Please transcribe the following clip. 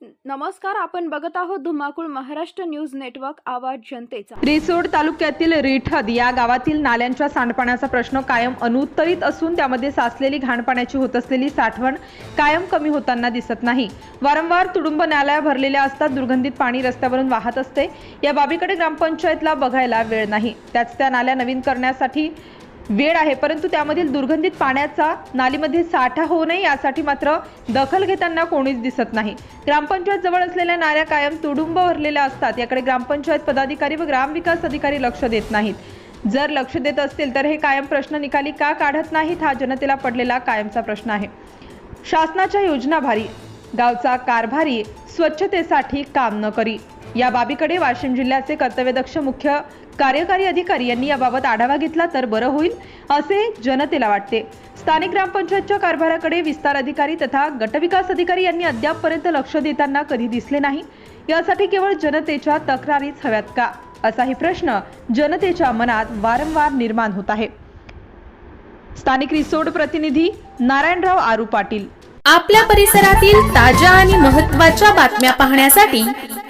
नमस्कार आपण बघत आहोत धुमाकूळ महाराष्ट्र न्यूज नेटवर्क आवाज जनतेचा. रिसोड तालुक्यातील रिठद या गावातील नाल्यांच्या सांडपाण्याचा प्रश्न कायम अनुत्तरित असून त्यामध्ये साचलेली घाणपाण्याची होत असलेली साठवण कायम कमी होताना दिसत नाही. वारंवार तुडुंब नाल्या भरलेल्या असतात दुर्गंधित पाणी रस्त्यावरून वाहत असते. या बाबीकडे ग्रामपंचायतला बघायला वेळ नाही. त्याच त्या नाल्या नवीन करण्यासाठी वेळ आहे परंतु त्यामधील दुर्गंधित पाण्याचा नालीमध्ये साठा होऊ नये यासाठी मात्र दखल घेताना कोणीच दिसत नाही. ग्रामपंचायत जवळ असलेल्या नाल्या कायम तुडुंब भरलेल्या असतात. याकडे ग्रामपंचायत पदाधिकारी व ग्रामविकास अधिकारी लक्ष देत नाहीत. जर लक्ष देत असतील तर हे कायम प्रश्न निकाली का काढत नाहीत हा जनतेला पडलेला कायमचा प्रश्न आहे. शासनाच्या योजना भारी गावचा कारभारी स्वच्छतेसाठी काम न करी. या बाबीकडे वाशिम जिल्ह्याचे कर्तव्यदक्ष मुख्य कार्यकारी अधिकारी यांनी याबाबत आढावा घेतला तर बरं होईल असे जनतेला वाटते. स्थानिक ग्रामपंचायतच्या कारभाराकडे विस्तार अधिकारी तथा गटविकास अधिकारी यांनी अद्यापपर्यंत लक्ष देताना कधी दिसले नाही. यासाठी केवळ जनतेच्या तक्रारीच हव्यात का? असाही प्रश्न जनतेच्या मनात वारंवार निर्माण होत आहे. स्थानिक रिसोड प्रतिनिधी नारायणराव आरू पाटील. आपल्या परिसरातील ताज्या आणि महत्त्वाच्या बातम्या पाहण्यासाठी